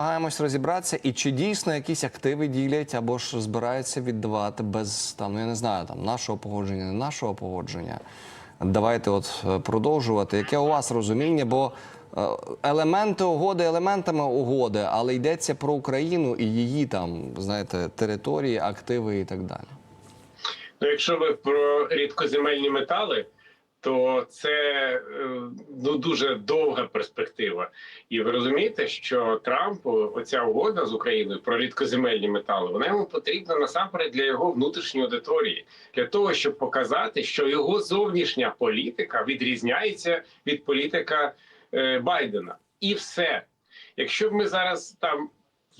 Намагаємось розібратися, і чи дійсно якісь активи ділять або ж збираються віддавати без там, ну я не знаю, там нашого погодження, не нашого погодження. Давайте от е, продовжувати. Яке у вас розуміння? Бо е, елементи угоди елементами угоди, але йдеться про Україну і її там, знаєте, території, активи і так далі. Ну, якщо ви про рідкоземельні метали, то це е, ну дуже довга перспектива. І ви розумієте, що Трампу оця угода з Україною про рідкоземельні метали, вона йому потрібна насамперед для його внутрішньої аудиторії, для того, щоб показати, що його зовнішня політика відрізняється від політика е, Байдена, і все. Якщо б ми зараз там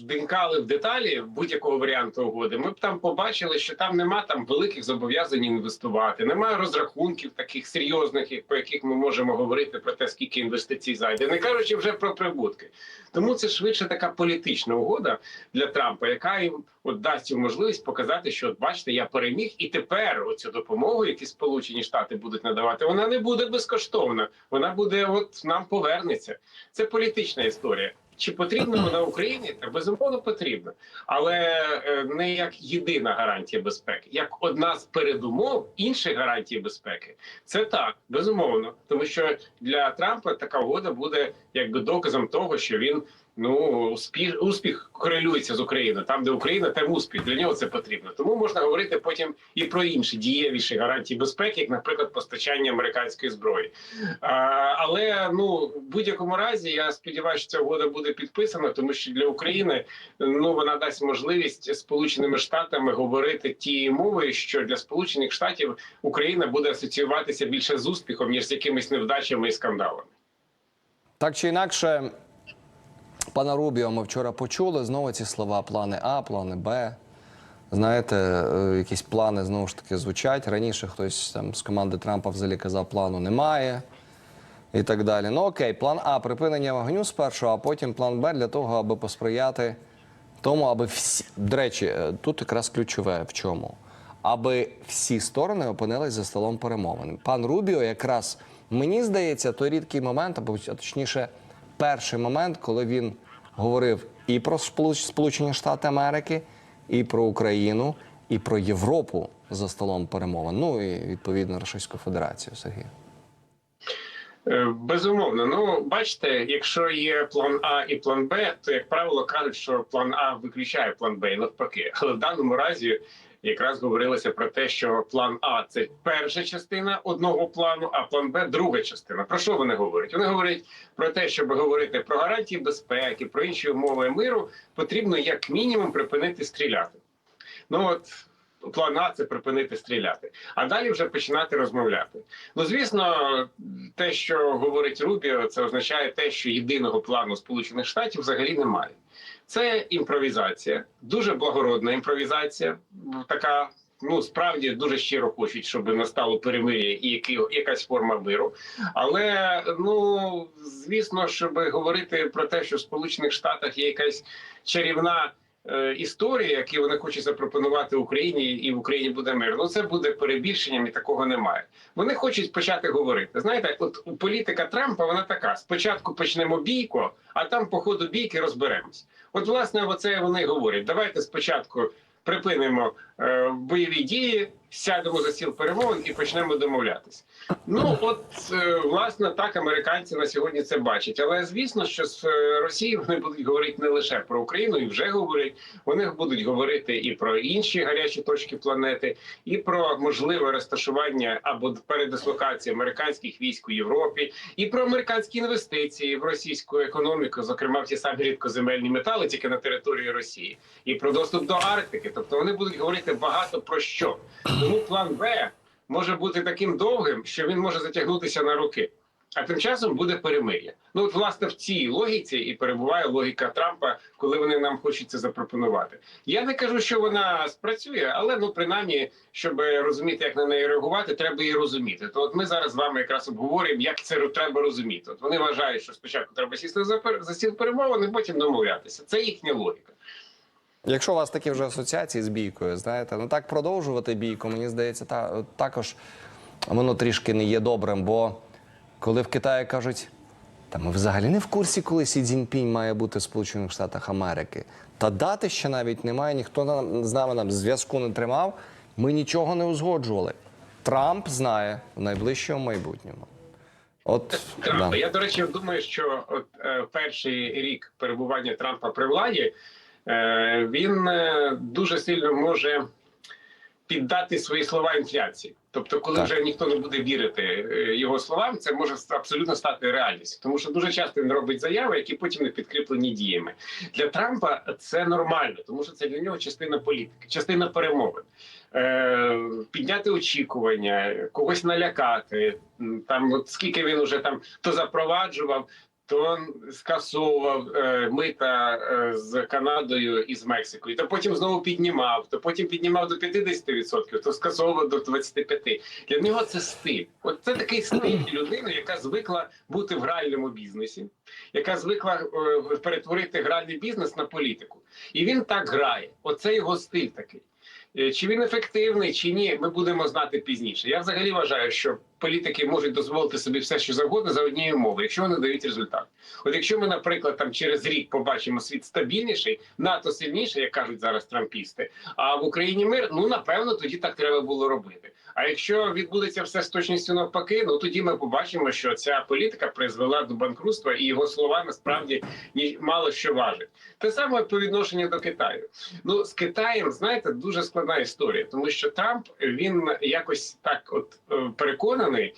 вдинкали в деталі будь-якого варіанту угоди, ми б там побачили, що там нема там великих зобов'язань інвестувати, немає розрахунків таких серйозних, по яких ми можемо говорити про те, скільки інвестицій зайде, не кажучи вже про прибутки. Тому це швидше така політична угода для Трампа, яка їм от дасть можливість показати, що от бачите, я переміг, і тепер оцю допомогу, яку Сполучені Штати будуть надавати, вона не буде безкоштовна. Вона буде, от нам повернеться. Це політична історія. Чи потрібно вона Україні? Та безумовно потрібно, але е, не як єдина гарантія безпеки, як одна з передумов інших гарантій безпеки. Це так, безумовно, тому що для Трампа така угода буде якби доказом того, що він ну успіх, успіх корелюється з Україною. Там, де Україна, там успіх. Для нього це потрібно. Тому можна говорити потім і про інші дієвіші гарантії безпеки, як, наприклад, постачання американської зброї. А, але ну в будь-якому разі я сподіваюся, що ця угода буде підписана, тому що для України ну вона дасть можливість сполученими штатами говорити тією мовою, що для сполучених штатів Україна буде асоціюватися більше з успіхом ніж з якимись невдачами і скандалами. Так чи інакше, пана Рубіо, ми вчора почули знову ці слова: плани А, плани Б. Знаєте, е, якісь плани знову ж таки звучать. Раніше хтось там з команди Трампа взагалі казав, плану немає і так далі. Ну окей, план А припинення вогню спершу, а потім план Б для того, аби посприяти тому, аби всі. До речі, е, тут якраз ключове в чому? Аби всі сторони опинились за столом перемовин. Пан Рубіо, якраз мені здається, той рідкий момент, або точніше, перший момент, коли він говорив і про Сполуч- Сполучені Штати Америки, і про Україну, і про Європу за столом перемовин. Ну і відповідно Російську Федерацію, Сергій. Е, Безумовно, ну бачите, якщо є план А і план Б, то як правило кажуть, що план А виключає план Б і навпаки. Але в даному разі якраз говорилося про те, що план А це перша частина одного плану, а план Б друга частина. Про що вони говорять? Вони говорять про те, щоб говорити про гарантії безпеки, про інші умови миру, потрібно як мінімум припинити стріляти. Ну от план А це припинити стріляти, а далі вже починати розмовляти. Ну звісно, те, що говорить Рубіо, це означає те, що єдиного плану Сполучених Штатів взагалі немає. Це імпровізація, дуже благородна імпровізація, така. Ну, справді дуже щиро хочуть, щоб настало перемир'я і які, якась форма миру. Але ну звісно, щоб говорити про те, що в Сполучених Штатах є якась чарівна е, історія, які вони хочуть запропонувати Україні, і в Україні буде мир. Ну це буде перебільшенням, і такого немає. Вони хочуть почати говорити. Знаєте, от політика Трампа вона така: спочатку почнемо бійку, а там по ходу бійки розберемось. От, власне, оце вони говорять. Давайте спочатку припинимо е, бойові дії, сядемо за стіл перемовин і почнемо домовлятися. Ну от е, власне так американці на сьогодні це бачать. Але звісно, що з е, Росії вони будуть говорити не лише про Україну, і вже говорять. Вони будуть говорити і про інші гарячі точки планети, і про можливе розташування або передислокацію американських військ у Європі, і про американські інвестиції в російську економіку, зокрема в ті самі рідкоземельні метали, тільки на території Росії, і про доступ до Арктики. Тобто вони будуть говорити багато про що. Тому план Б може бути таким довгим, що він може затягнутися на роки. А тим часом буде перемир'я. Ну от власне в цій логіці і перебуває логіка Трампа, коли вони нам хочуть це запропонувати. Я не кажу, що вона спрацює, але ну принаймні, щоб розуміти, як на неї реагувати, треба її розуміти. То от ми зараз з вами якраз обговорюємо, як це треба розуміти. От вони вважають, що спочатку треба сісти за пер- за стіл перемовин, і потім домовлятися. Це їхня логіка. Якщо у вас такі вже асоціації з бійкою, знаєте, ну так продовжувати бійку, мені здається, та, також воно трішки не є добрим. Бо коли в Китаї кажуть Та ми взагалі не в курсі, коли Сі Цзіньпінь має бути в Сполучених Штатах Америки. Та дати ще навіть немає, ніхто нам, з нами нам зв'язку не тримав. Ми нічого не узгоджували. Трамп знає в найближчому майбутньому. От Трампа. да. Я до речі думаю, що от е, перший рік перебування Трампа при владі е, він е, дуже сильно може піддати свої слова інфляції. Тобто, коли Так. вже ніхто не буде вірити е, його словам, це може абсолютно стати реальністю, тому що дуже часто він робить заяви, які потім не підкріплені діями. Для Трампа це нормально, тому що це для нього частина політики, частина перемовин. Е, підняти очікування, когось налякати. Там от скільки він уже там то запроваджував, то скасовував е, мита е, з Канадою і з Мексикою, то потім знову піднімав, то потім піднімав до 50%, то скасовував до 25%. Для нього це стиль. От це такий стиль людини, яка звикла бути в гральному бізнесі, яка звикла е, перетворити гральний бізнес на політику. І він так грає. Оце його стиль такий. Е, Чи він ефективний, чи ні, ми будемо знати пізніше. Я взагалі вважаю, що політики можуть дозволити собі все, що завгодно за однією мовою, якщо вони дають результат. От якщо ми, наприклад, там через рік побачимо світ стабільніший, НАТО сильніше, як кажуть зараз трампісти, а в Україні мир, ну напевно, тоді так треба було робити. А якщо відбудеться все з точністю навпаки, ну тоді ми побачимо, що ця політика призвела до банкрутства, і його слова насправді ні мало що важить. Те саме по відношенню до Китаю. Ну з Китаєм, знаєте, дуже складна історія, тому що Трамп він якось так, от е, переконаний,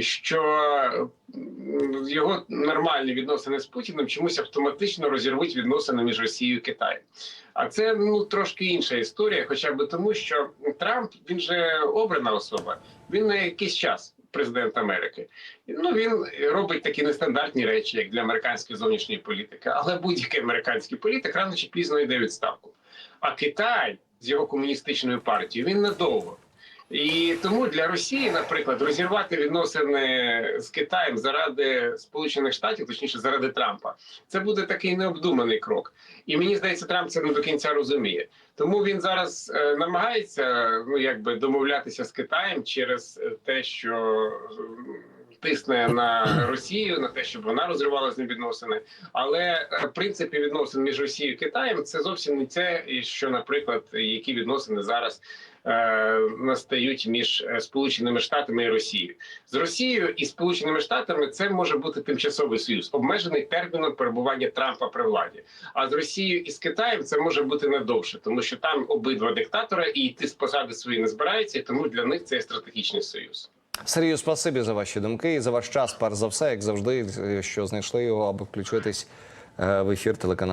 що його нормальні відносини з Путіним чомусь автоматично розірвуть відносини між Росією і Китаєм. А це ну трошки інша історія, хоча б тому, що Трамп він же обрана особа. Він на якийсь час президент Америки. Ну він робить такі нестандартні речі, як для американської зовнішньої політики. Але будь-який американський політик рано чи пізно йде відставку. А Китай з його комуністичною партією він надовго. І тому для Росії, наприклад, розірвати відносини з Китаєм заради Сполучених Штатів, точніше заради Трампа, це буде такий необдуманий крок. І мені здається, Трамп це не до кінця розуміє. Тому він зараз е, намагається ну якби домовлятися з Китаєм через те, що тисне на Росію, на те, щоб вона розривала з ним відносини. Але е, в принципі відносин між Росією і Китаєм це зовсім не і що, наприклад, які відносини зараз настають між е, Сполученими Штатами і Росією з Росією і Сполученими Штатами. Це може бути тимчасовий союз, обмежений терміном перебування Трампа при владі. А з Росією і з Китаєм це може бути надовше, тому що там обидва диктатора і йти з посади свої не збираються, і тому для них це є стратегічний союз. Сергію, спасибі за ваші думки і за ваш час, перш за все, як завжди, що знайшли його, аби включитись е, в ефір телеканалу.